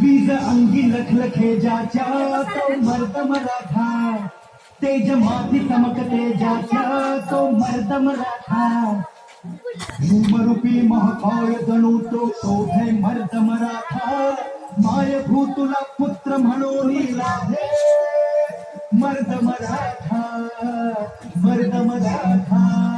वीज अंगी लखलखे जाच्या तो मर्द मराठा. तेज माती चमकते जाच्या तो मर्द मराठा. भूमरूपी महाकाय गणू तो शोधे मर्द मराठा. माय भूतुला पुत्र म्हणून लाभे मर्द मराठा मर्द मराठा.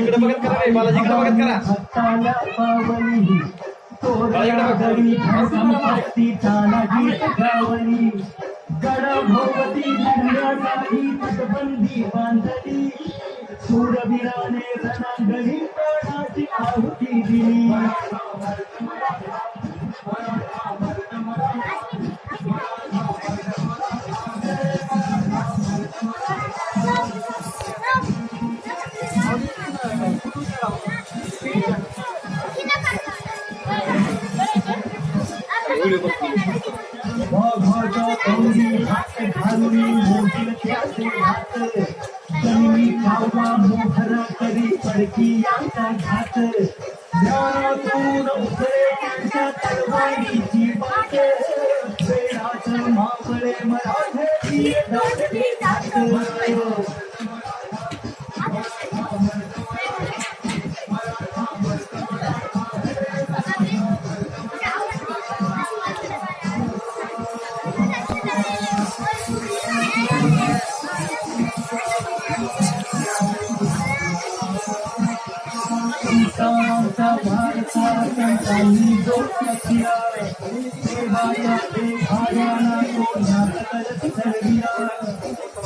इकडे बघत करा रे, बालाजी इकडे बघत करा. भक्ताला पावली तोरणा गडी संपत्ती ताला गीत गावली गड भोवती धरण्यासाठी तटबंदी बांधली सूरवीराने रणांगणी प्राणाची आहुती दिली वाघाच्या तोंडी हात घालून मोठील त्याचे Santa Bharata Kantalido Kathiyara Devaya Devayana Konatara Sarviyara